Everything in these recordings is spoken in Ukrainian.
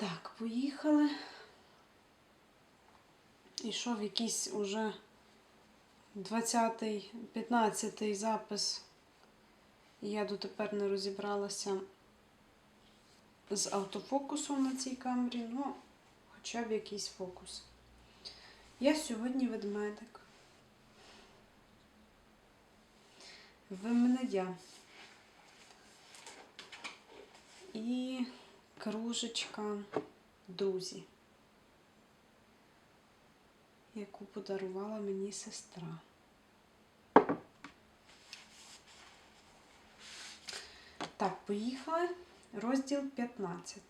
Так, поїхали. Ішов якийсь уже 20-й, 15-й запис. Я дотепер не розібралася з автофокусом на цій камері, ну, хоча б якийсь фокус. Я сьогодні ведмедик. Ви мене я. І кружечка друзі, яку подарувала мені сестра. Так, поїхали. Розділ 15.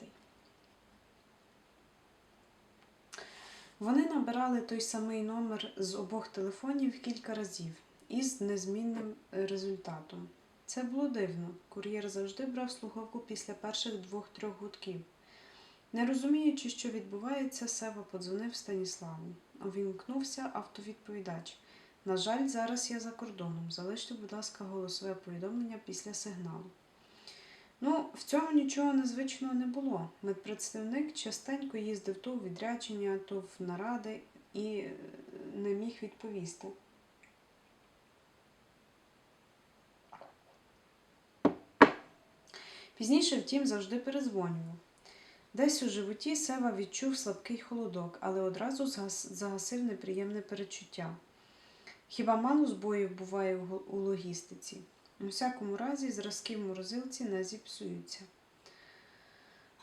Вони набирали той самий номер з обох телефонів кілька разів із незмінним результатом. Це було дивно. Кур'єр завжди брав слухавку після перших двох-трьох гудків. Не розуміючи, що відбувається, Сева подзвонив Станіславу. Увімкнувся автовідповідач. На жаль, зараз я за кордоном. Залиште, будь ласка, голосове повідомлення після сигналу. Ну, в цьому нічого незвичного не було. Медпредставник частенько їздив то у відрядження, то в наради і е, не міг відповісти. Пізніше, втім, завжди перезвонював. Десь у животі Сева відчув слабкий холодок, але одразу загасив неприємне перечуття. Хіба мало збоїв буває у логістиці? У всякому разі, зразки в морозилці не зіпсуються.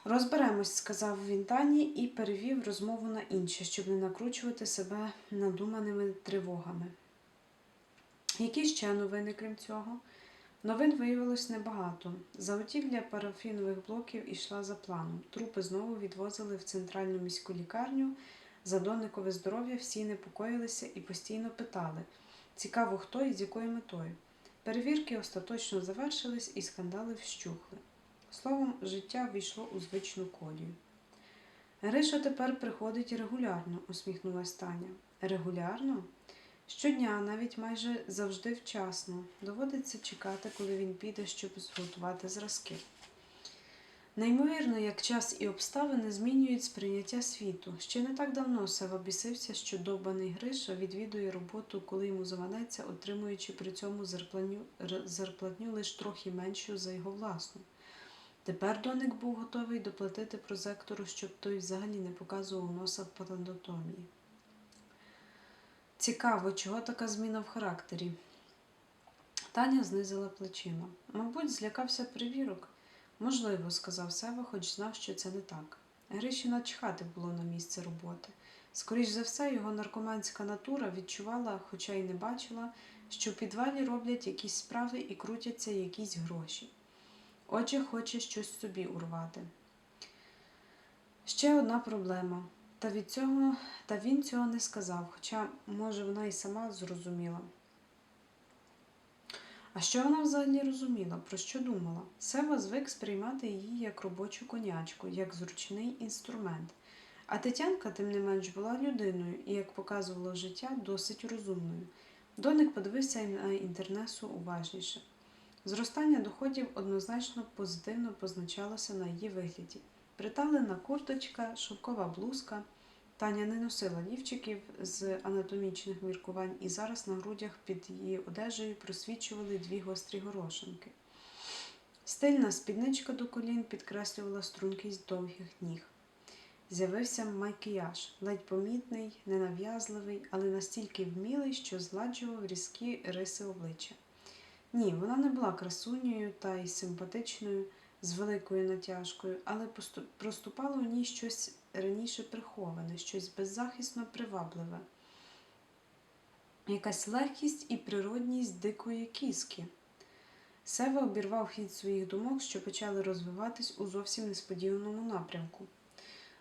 Розберемось, сказав він Тані і перевів розмову на інше, щоб не накручувати себе надуманими тривогами. Які ще новини, крім цього? Новин виявилось небагато. Заготівля парафінових блоків ішла за планом. Трупи знову відвозили в центральну міську лікарню. За доникове здоров'я всі непокоїлися і постійно питали цікаво, хто і з якою метою. Перевірки остаточно завершились і скандали вщухли. Словом, життя війшло у звичну колію. Гриша тепер приходить регулярно, усміхнулась Таня. Регулярно? Щодня, навіть майже завжди вчасно. Доводиться чекати, коли він піде, щоб зготувати зразки. Неймовірно, як час і обставини змінюють сприйняття світу. Ще не так давно Сева бісився, що довбаний Гриша відвідує роботу, коли йому заманеться, отримуючи при цьому зарплатню, зарплатню лише трохи меншу за його власну. Тепер доник був готовий доплатити прозектору, щоб той взагалі не показував носа в патандотомії. Цікаво, чого така зміна в характері. Таня знизила плечима. Мабуть, злякався перевірок. Можливо, сказав Сева, хоч знав, що це не так. Гриші начхати було на місце роботи. Скоріш за все, його наркоманська натура відчувала, хоча й не бачила, що в підвалі роблять якісь справи і крутяться якісь гроші. Отже, хоче щось собі урвати. Ще одна проблема. Та від цього, та він цього не сказав, хоча, може, вона і сама зрозуміла. А що вона взагалі розуміла? Про що думала? Сева звик сприймати її як робочу конячку, як зручний інструмент. А Тетянка, тим не менш, була людиною і, як показувало життя, досить розумною. Доник подивився на інтернесу уважніше. Зростання доходів однозначно позитивно позначалося на її вигляді. Приталена курточка, шовкова блузка. Таня не носила лівчиків з анатомічних міркувань, і зараз на грудях під її одежею просвічували дві гострі горошинки. Стильна спідничка до колін підкреслювала стрункість довгих ніг. З'явився макіяж, ледь помітний, ненав'язливий, але настільки вмілий, що зладжував різкі риси обличчя. Ні, вона не була красунею та й симпатичною, з великою натяжкою, але проступало у ній щось раніше приховане, щось беззахисно привабливе. Якась легкість і природність дикої кіски. Сева обірвав хід своїх думок, що почали розвиватись у зовсім несподіваному напрямку.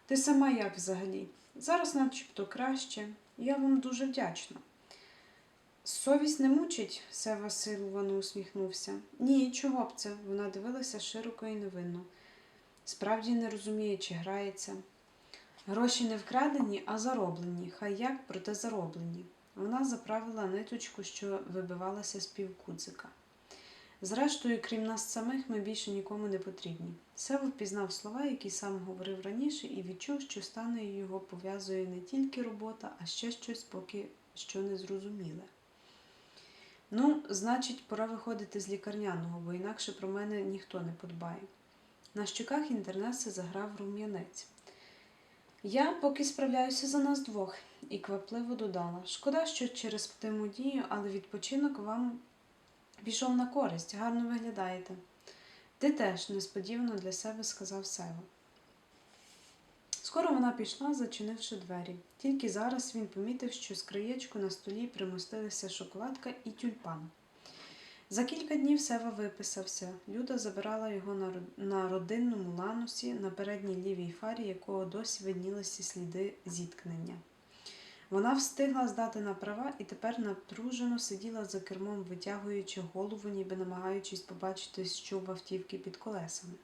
Ти сама як взагалі? Зараз начебто краще. Я вам дуже вдячна. Совість не мучить, Сева силувано усміхнувся. Ні, чого б це? Вона дивилася широко і невинно. Справді не розуміє, чи грається. Гроші не вкрадені, а зароблені. Хай як, проте зароблені. Вона заправила ниточку, що вибивалася з півкуцика. Зрештою, крім нас самих, ми більше нікому не потрібні. Сево впізнав слова, які сам говорив раніше, і відчув, що стане його пов'язує не тільки робота, а ще щось поки що незрозуміле. Ну, значить, пора виходити з лікарняного, бо інакше про мене ніхто не подбає. На щоках інтернеси заграв рум'янець. Я поки справляюся за нас двох, і квапливо додала. Шкода, що через дію, але відпочинок вам пішов на користь, гарно виглядаєте. Ти теж, несподівано для себе сказав Сева. Скоро вона пішла, зачинивши двері. Тільки зараз він помітив, що з краєчку на столі примостилися шоколадка і тюльпан. За кілька днів Сева виписався. Люда забирала його на, родинному ланусі, на передній лівій фарі, якого досі виднілися сліди зіткнення. Вона встигла здати на права і тепер напружено сиділа за кермом, витягуючи голову, ніби намагаючись побачити, що в автівки під колесами.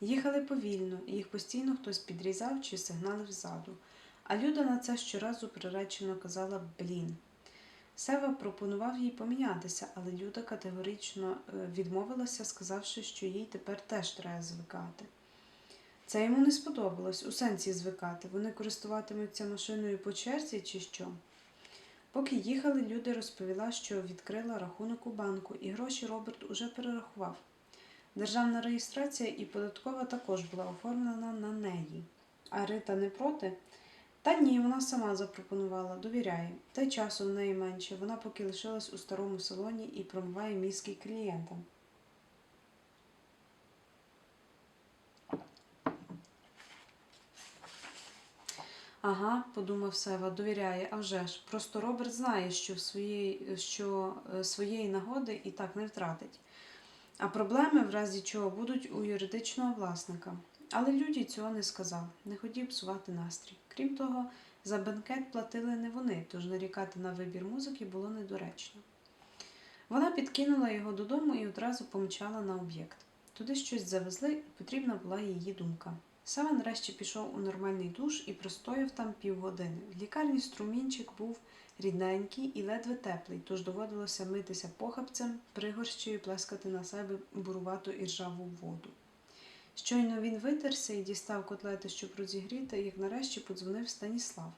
Їхали повільно, їх постійно хтось підрізав чи сигналив ззаду. А Люда на це щоразу приречено казала блін. Сева пропонував їй помінятися, але Люда категорично е, відмовилася, сказавши, що їй тепер теж треба звикати. Це йому не сподобалось у сенсі звикати. Вони користуватимуться машиною по черзі чи що. Поки їхали, люди розповіла, що відкрила рахунок у банку, і гроші Роберт уже перерахував. Державна реєстрація і податкова також була оформлена на неї. А Рита не проти? Та ні, вона сама запропонувала, довіряє. Та й часу в неї менше. Вона поки лишилась у старому салоні і промиває мізки клієнтам. Ага, подумав Сева, довіряє, а вже ж. Просто Роберт знає, що, в що е, своєї нагоди і так не втратить. А проблеми, в разі чого, будуть у юридичного власника. Але Люді цього не сказав, не хотів псувати настрій. Крім того, за бенкет платили не вони, тож нарікати на вибір музики було недоречно. Вона підкинула його додому і одразу помчала на об'єкт. Туди щось завезли, і потрібна була її думка. Саме нарешті пішов у нормальний душ і простояв там півгодини. В лікарні струмінчик був рідненький і ледве теплий, тож доводилося митися похапцем, пригорщею плескати на себе бурувату і ржаву воду. Щойно він витерся і дістав котлети, щоб розігріти, як нарешті подзвонив Станіслав.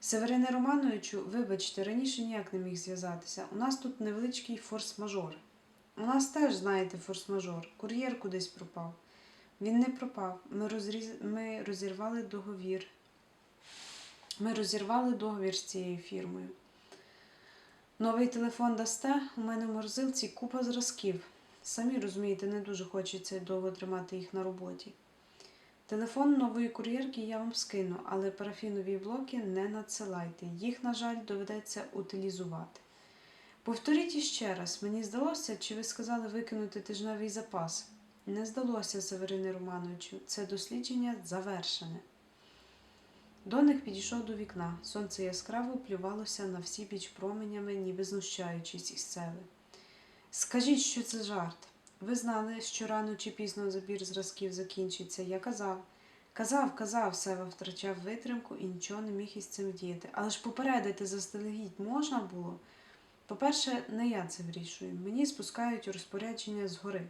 Северине Романовичу, вибачте, раніше ніяк не міг зв'язатися. У нас тут невеличкий форс-мажор. У нас теж, знаєте, форс-мажор. Кур'єр кудись пропав. Він не пропав. Ми, розріз... Ми розірвали договір. Ми розірвали договір з цією фірмою. Новий телефон дасте, у мене в морозилці купа зразків. Самі розумієте, не дуже хочеться довго тримати їх на роботі. Телефон нової кур'єрки я вам скину, але парафінові блоки не надсилайте. Їх, на жаль, доведеться утилізувати. Повторіть іще раз, мені здалося, чи ви сказали викинути тижневий запас? Не здалося, Северине Романовичу, це дослідження завершене. Доник підійшов до вікна. Сонце яскраво плювалося на всі біч променями, ніби знущаючись із себе. Скажіть, що це жарт. Ви знали, що рано чи пізно забір зразків закінчиться. Я казав. Казав, казав, Сева втрачав витримку і нічого не міг із цим діяти. Але ж попередити заздалегідь можна було. По-перше, не я це вирішую. Мені спускають розпорядження згори.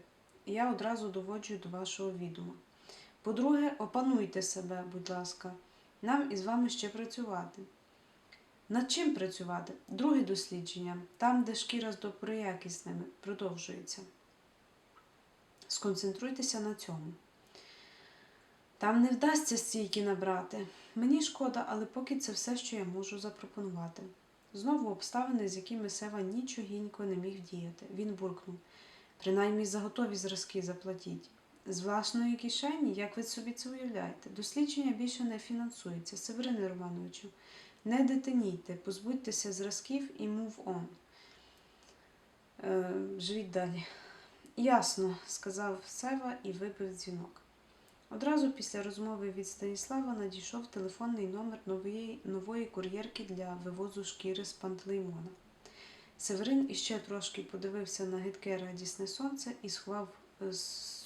І я одразу доводжу до вашого відома. По-друге, опануйте себе, будь ласка. Нам із вами ще працювати. Над чим працювати? Друге дослідження, там, де шкіра з доброякісними, продовжується. Сконцентруйтеся на цьому. Там не вдасться стійки набрати. Мені шкода, але поки це все, що я можу запропонувати. Знову обставини, з якими Сева нічогінько не міг діяти. Він буркнув. Принаймні за готові зразки заплатіть. З власної кишені, як ви собі це уявляєте, дослідження більше не фінансується. Северине Романовичу, не детенійте, позбудьтеся зразків і move on. Е, живіть далі. Ясно, сказав Сева і вибив дзвінок. Одразу після розмови від Станіслава надійшов телефонний номер нової, нової кур'єрки для вивозу шкіри з пантлеймона. Северин іще трошки подивився на гидке радісне сонце і сховав е,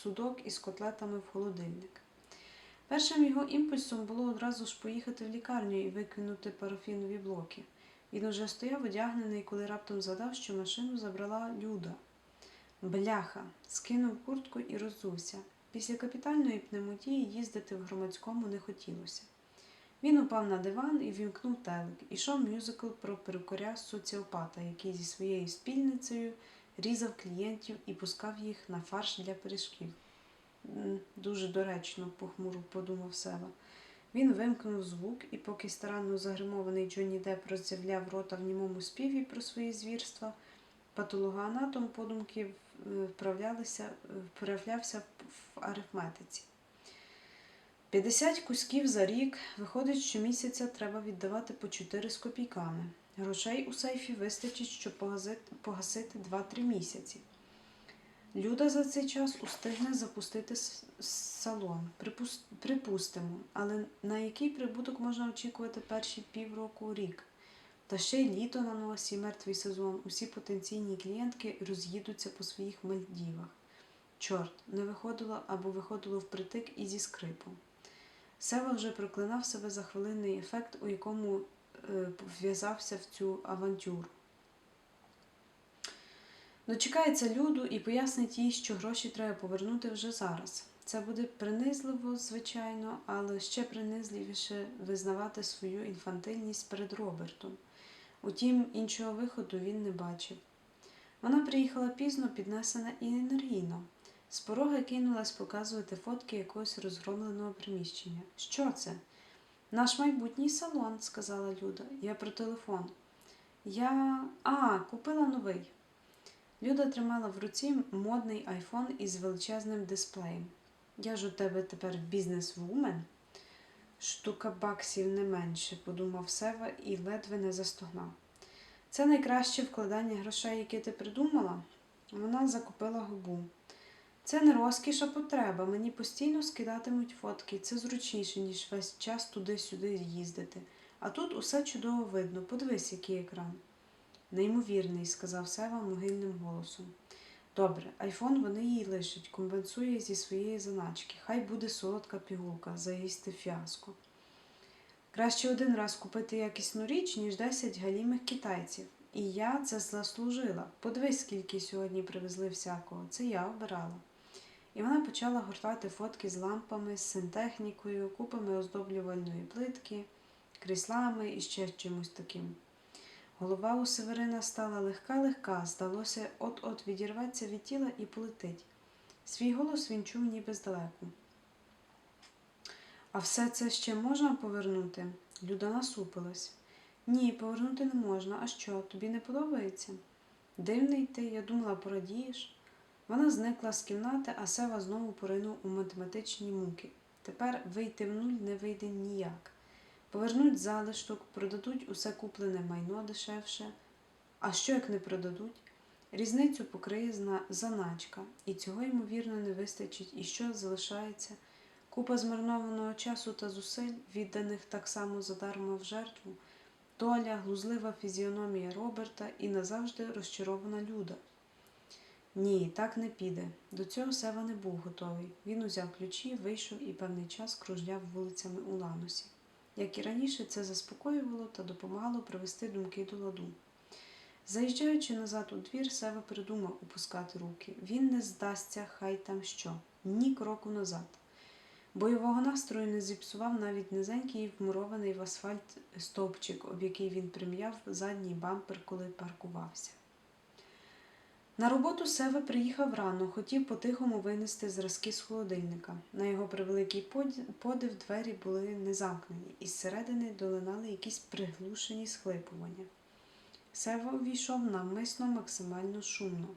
судок із котлетами в холодильник. Першим його імпульсом було одразу ж поїхати в лікарню і викинути парафінові блоки. Він уже стояв одягнений, коли раптом згадав, що машину забрала Люда. Бляха, скинув куртку і роззувся. Після капітальної пневмотії їздити в громадському не хотілося. Він упав на диван і вімкнув телек. Ішов мюзикл про перукаря соціопата, який зі своєю спільницею різав клієнтів і пускав їх на фарш для пиріжків. Дуже доречно, похмуро подумав Сева. Він вимкнув звук, і поки старанно загримований Джонні Депп роззявляв рота в німому співі про свої звірства, патологоанатом подумки в- вправлялися, вправлявся в арифметиці. 50 кусків за рік, виходить, що місяця треба віддавати по 4 з копійками. Грошей у сейфі вистачить, щоб погасити, погасити 2-3 місяці. Люда за цей час устигне запустити салон. Припустимо, але на який прибуток можна очікувати перші півроку рік? Та ще й літо на носі, мертвий сезон. Усі потенційні клієнтки роз'їдуться по своїх Мальдівах. Чорт, не виходило або виходило впритик і зі скрипом. Сева вже проклинав себе за хвилинний ефект, у якому вв'язався в цю авантюру. Дочекається люду і пояснить їй, що гроші треба повернути вже зараз. Це буде принизливо, звичайно, але ще принизливіше визнавати свою інфантильність перед Робертом. Утім, іншого виходу він не бачив. Вона приїхала пізно, піднесена і енергійно. З порога кинулась показувати фотки якогось розгромленого приміщення. Що це? Наш майбутній салон, сказала Люда. Я про телефон. Я. А, купила новий. Люда тримала в руці модний айфон із величезним дисплеєм. Я ж у тебе тепер бізнес-вумен. Штука баксів не менше, подумав Сева і ледве не застогнав. Це найкраще вкладання грошей, яке ти придумала? Вона закупила губу. Це не розкіш, а потреба. Мені постійно скидатимуть фотки. Це зручніше, ніж весь час туди-сюди їздити. А тут усе чудово видно. Подивись, який екран. Неймовірний, сказав Сева могильним голосом. Добре, айфон вони їй лишать, компенсує зі своєї заначки. Хай буде солодка пігулка, заїсти фіаско. Краще один раз купити якісну річ, ніж 10 галімих китайців. І я це заслужила. Подивись, скільки сьогодні привезли всякого. Це я обирала. І вона почала гортати фотки з лампами, з сантехнікою, купами оздоблювальної плитки, кріслами і ще чимось таким. Голова у Северина стала легка-легка, здалося, от-от відірветься від тіла і полетить. Свій голос він чув ніби здалеку. А все це ще можна повернути? Люда насупилась. Ні, повернути не можна. А що, тобі не подобається? Дивний ти, я думала, порадієш. Вона зникла з кімнати, а Сева знову поринув у математичні муки. Тепер вийти в нуль не вийде ніяк. Повернуть залишок, продадуть усе куплене майно дешевше. А що як не продадуть? Різницю покриє заначка, і цього, ймовірно, не вистачить. І що залишається? Купа змарнованого часу та зусиль, відданих так само задарма в жертву, доля, глузлива фізіономія Роберта і назавжди розчарована люда. Ні, так не піде. До цього Сева не був готовий. Він узяв ключі, вийшов і певний час кружляв вулицями у Ланосі. Як і раніше, це заспокоювало та допомагало привести думки до ладу. Заїжджаючи назад у двір, Сева придумав опускати руки. Він не здасться, хай там що, ні кроку назад. Бойового настрою не зіпсував навіть низенький вмурований в асфальт стовпчик, об який він прим'яв задній бампер, коли паркувався. На роботу Сева приїхав рано, хотів по-тихому винести зразки з холодильника. На його превеликий подив двері були не замкнені, і зсередини долинали якісь приглушені схлипування. Сева увійшов навмисно максимально шумно.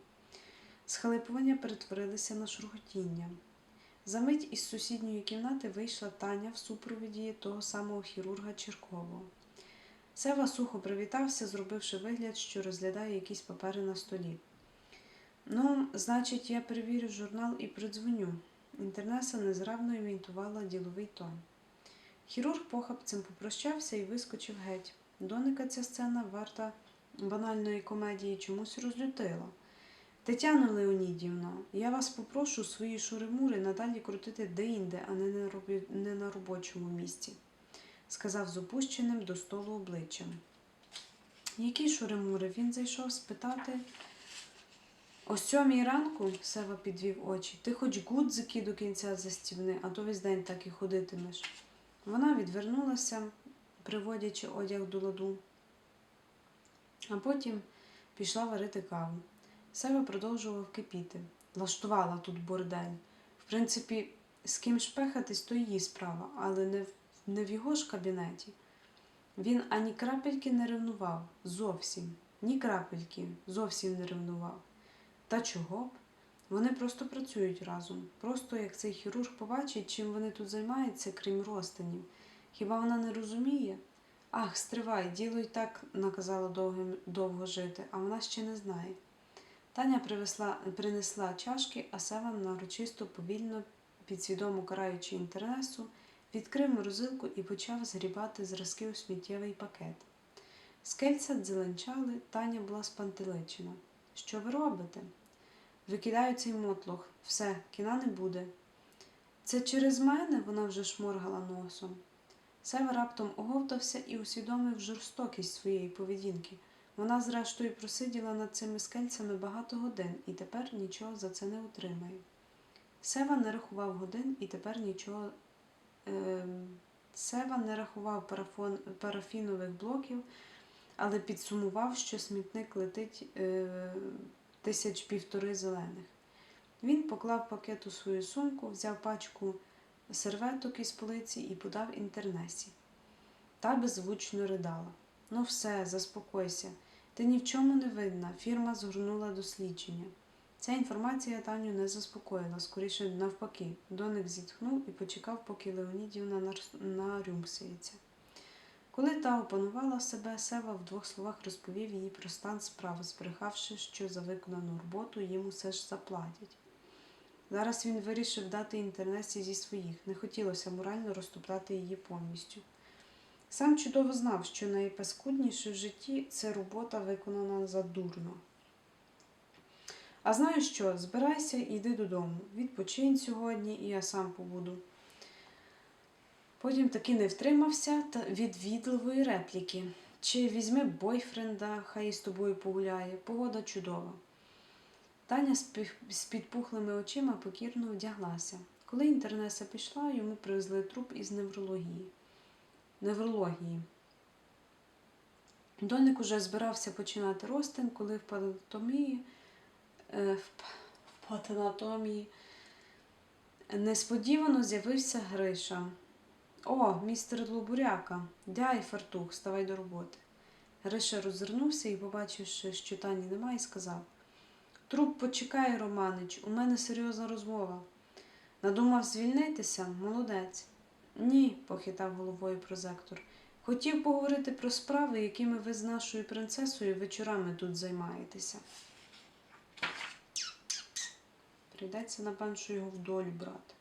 Схлипування перетворилися на шурхотіння. Замить із сусідньої кімнати вийшла Таня в супроводі того самого хірурга Черкового. Сева сухо привітався, зробивши вигляд, що розглядає якісь папери на столі. Ну, значить, я перевірю журнал і придзвоню. Інтернеса незграбно імітувала діловий тон. Хірург похапцем попрощався і вискочив геть. Доника ця сцена варта банальної комедії чомусь розлютила. Тетяно Леонідівно, я вас попрошу свої шуримури надалі крутити деінде, а не на, робі... не на робочому місці, сказав з опущеним до столу обличчям. Які шуримури? Він зайшов спитати. О сьомій ранку Сева підвів очі. Ти хоч гудзики до кінця застібни, а то весь день так і ходитимеш. Вона відвернулася, приводячи одяг до ладу, а потім пішла варити каву. Сева продовжував кипіти, влаштувала тут бордель. В принципі, з ким шпехатись, то її справа, але не в, не в його ж кабінеті. Він ані крапельки не ревнував, зовсім, ні крапельки, зовсім не ревнував. Та чого? Вони просто працюють разом. Просто як цей хірург побачить, чим вони тут займаються, крім розтинів. Хіба вона не розуміє? Ах, стривай, діло й так наказало довгим, довго жити, а вона ще не знає. Таня привезла, принесла чашки, а Севан нарочисто, повільно, підсвідомо караючи інтересу, відкрив морозилку і почав згрібати зразки у сміттєвий пакет. Скельця дзеленчали, Таня була спантеличена. Що ви робите? Викидаю цей мотлох. Все, кіна не буде. Це через мене вона вже шморгала носом. Сева раптом оговтався і усвідомив жорстокість своєї поведінки. Вона, зрештою, просиділа над цими скельцями багато годин і тепер нічого за це не отримає. Сева не рахував годин і тепер нічого. Е, Сева не рахував парафон, парафінових блоків, але підсумував, що смітник летить е, тисяч півтори зелених. Він поклав пакет у свою сумку, взяв пачку серветок із полиці і подав інтернесі. Та беззвучно ридала. Ну все, заспокойся. Ти ні в чому не винна. Фірма згорнула дослідження. Ця інформація Таню не заспокоїла, скоріше навпаки. Доник зітхнув і почекав, поки Леонідівна нар- нарюмсується. Коли та опанувала себе, Сева в двох словах розповів їй про стан справ, збрехавши, що за виконану роботу їм усе ж заплатять. Зараз він вирішив дати інтернесі зі своїх, не хотілося морально розтоптати її повністю. Сам чудово знав, що найпаскудніше в житті це робота виконана задурно. А знаєш що, збирайся і йди додому. Відпочинь сьогодні, і я сам побуду. Потім таки не втримався від відливої репліки. Чи візьми бойфренда, хай із тобою погуляє, погода чудова. Таня з підпухлими очима покірно вдяглася. Коли інтернеса пішла, йому привезли труп із неврології. Неврології. Доник уже збирався починати ростин, коли в патанатомії, е, в патанатомії несподівано з'явився Гриша. О, містер Лубуряка, дяй фартух, ставай до роботи. Гриша розвернувся і, побачивши, що Тані немає, сказав Труп, почекай, Романич, у мене серйозна розмова. Надумав звільнитися? Молодець. Ні, похитав головою прозектор. Хотів поговорити про справи, якими ви з нашою принцесою вечорами тут займаєтеся. Прийдеться, напевно, що його в брати.